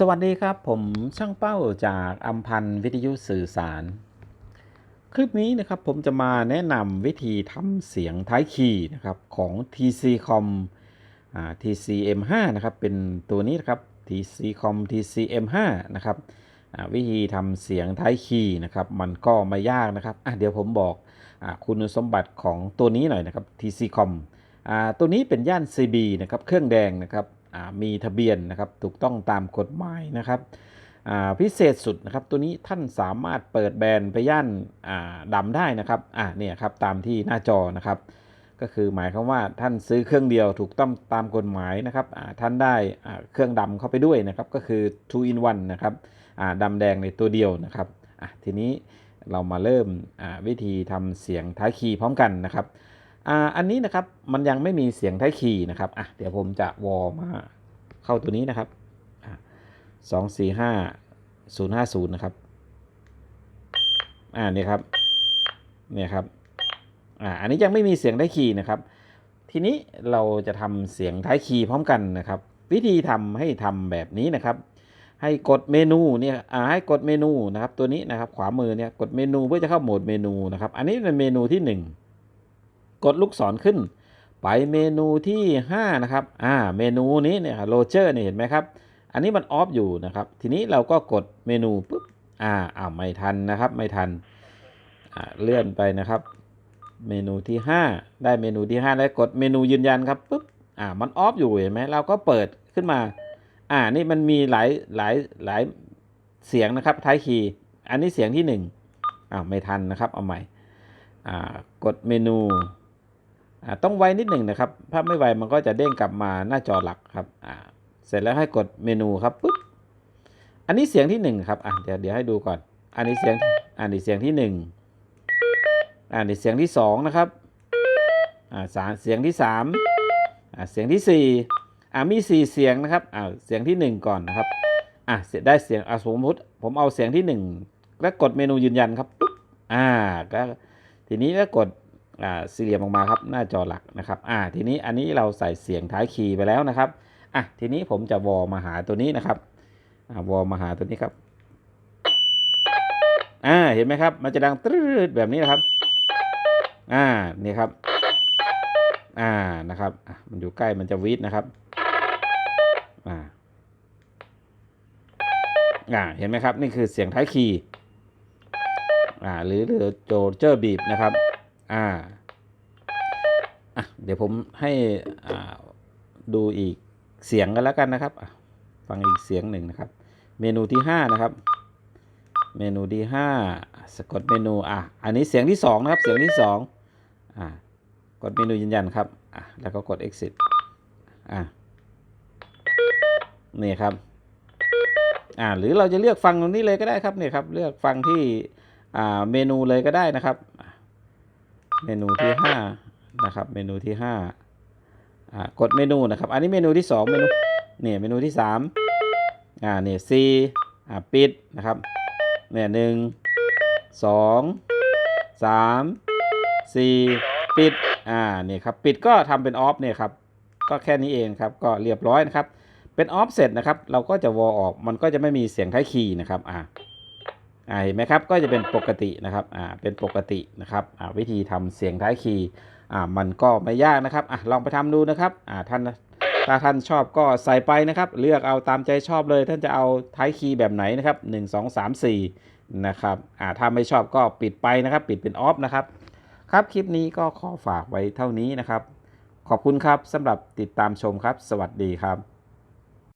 สวัสดีครับ ผมช่างเป้าจากอัมพันธ์วิทยุสื่อสาร คลิปนี้นะครับผมจะมาแนะนำวิธีทำเสียงท้ายคีย์นะครับของ TCCOM TCM5 นะครับเป็นตัวนี้นะครับ TCCOM TCM5 นะครับวิธีทำเสียงท้ายคีย์นะครับมันก็ไม่ยากนะครับเดี๋ยวผมบอกอคุณสมบัติของตัวนี้หน่อยนะครับ TCCOM ตัวนี้เป็นย่าน CB นะครับเครื่องแดงนะครับ มีทะเบียนนะครับถูกต้องตามกฎหมายนะครับพิเศษสุดนะครับตัวนี้ท่านสามารถเปิดแบรนด์ไปย่านอ่าดำได้นะครับอ่าเนี่ยครับตามที่หน้าจอนะครับก็คือหมายความว่าท่านซื้อเครื่องเดียวถูกต้องตามกฎหมายนะครับท่านได้เครื่องดำเข้าไปด้วยนะครับก็คือ two in one นะครับอ่าดำแดงในตัวเดียวนะครับทีนี้เรามาเริ่มวิธีทำเสียงท้ายคีย์พร้อมกันนะครับ อ่าอันนี้นะครับมันยังไม่มีเสียงท้ายคีย์นะครับอะเดี๋ยวผมจะวอลมาเข้าตัวนี้นะครับสองสี่ห้าศูนย์ห้าศูนย์นะครับอ่านี่ครับเนี่ยครับอ่าอันนี้ยังไม่มีเสียงท้ายคีย์นะครับ ทีนี้เราจะทำเสียงท้ายคีย์พร้อมกันนะครับ วิธีทำให้ทำแบบนี้นะครับ ให้กดเมนูเนี่ยอ่าให้กดเมนูนะครับตัวนี้นะครับขวามือเนี่ยกดเมนูเพื่อจะเข้าโหมดเมนูนะครับ อันนี้เป็นเมนูที่หนึ่ง กดลูกศรขึ้น ไปเมนูที่ 5 นะครับ อ่า เมนูนี้เนี่ยโรเจอร์เนี่ยเห็นไหมครับ อันนี้มันออฟอยู่นะครับ ทีนี้เราก็กดเมนูปุ๊บ อ่าอ้าวไม่ทันนะครับ ไม่ทัน อ่า เลื่อนไปนะครับ เมนูที่ 5 ได้เมนูที่ 5 แล้วกดเมนูยืนยันครับปุ๊บ อ่า มันออฟอยู่เห็นไหมเราก็เปิดขึ้นมา อ่า นี่มันมีหลายหลายหลายเสียงนะครับท้ายคีย์ อันนี้เสียงที่1อ้าวไม่ทันนะครับ เอาใหม่อ่ากดเมนู ต้องไวนิดหนึ่งนะครับ ถ้าไม่ไวมันก็จะเด้งกลับมาหน้าจอหลักครับเสร็จแล้วให้กดเมนูครับปุ๊บอันนี้เสียงที่หนึ่งครับอะเดี๋ยวเดี๋ยวให้ดูก่อน อันนี้เสียงอันนี้เสียงที่หนึ่งอันนี้เสียงที่สองนะครับอ่าสามเสียงที่สามอ่าเสียงที่สี่อ่ามีสี่เสียงนะครับอ่าเสียงที่หนึ่งก่อนนะครับอะเสร็จได้เสียงอ่าสมมติผมเอาเสียงที่หนึ่งแล้วกดเมนูยืนยันครับปุ๊บอ่าก็ทีนี้แล้วกดอ่า สี่เหลี่ยมออกมาครับหน้าจอหลักนะครับอ่าทีนี้อันนี้เราใส่เสียงท้ายคีย์ไปแล้วนะครับอะทีนี้ผมจะวอลมาหาตัวนี้นะครับอ่าวอลมาหาตัวนี้ครับอ่าเห็นไหมครับ มันจะดังตรึดแบบนี้นะครับอ่านี่ครับอ่านะครับมันอยู่ใกล้มันจะวีดนะครับอ่าอ่าเห็นไหมครับ นี่คือเสียงท้ายคีย์อ่าหรือหรือโจเจอร์บีบนะครับ อ่าเดี๋ยวผมให้ดูอีกเสียงกันแล้วกันนะครับ ฟังอีกเสียงหนึ่งนะครับ เมนูที่ 5 นะครับ เมนูที่ 5 สะกดเมนูอะอันนี้เสียงที่ 2 นะครับ เสียงที่2อะกดเมนูยืนยันครับอะแล้วก็กด exit อะนี่ครับอ่าหรือเราจะเลือกฟังตรงนี้เลยก็ได้ครับเนี่ยครับ เลือกฟังที่อ่าเมนูเลยก็ได้นะครับ เมนูที่ห้านะครับเมนูที่ห้าอ่ากดเมนูนะครับ อันนี้เมนูที่สองเมนูเนี่ยเมนูที่สามอ่าเนี่ยซีอ่าปิดนะครับเนี่ยหนึ่งสองสามสี่ปิดอ่าเนี่ยครับปิดก็ทำเป็นออฟเนี่ยครับก็แค่นี้เองครับก็เรียบร้อยนะครับเป็นออฟเสร็จนะครับ เราก็จะวอลออกมันก็จะไม่มีเสียงท้ายคีย์นะครับอ่า เห็นไหมครับก็จะเป็นปกตินะครับอ่าเป็นปกตินะครับอ่าวิธีทำเสียงท้ายคีย์อ่ามันก็ไม่ยากนะครับอะลองไปทำดูนะครับอ่าท่านถ้าท่านชอบก็ใส่ไปนะครับ เลือกเอาตามใจชอบเลย ท่านจะเอาท้ายคีย์แบบไหนนะครับ1 2 3 4นะครับอ่าถ้าไม่ชอบก็ปิดไปนะครับ ปิดเป็นออฟนะครับครับคลิปนี้ก็ขอฝากไว้เท่านี้นะครับ ขอบคุณครับสำหรับติดตามชมครับ สวัสดีครับ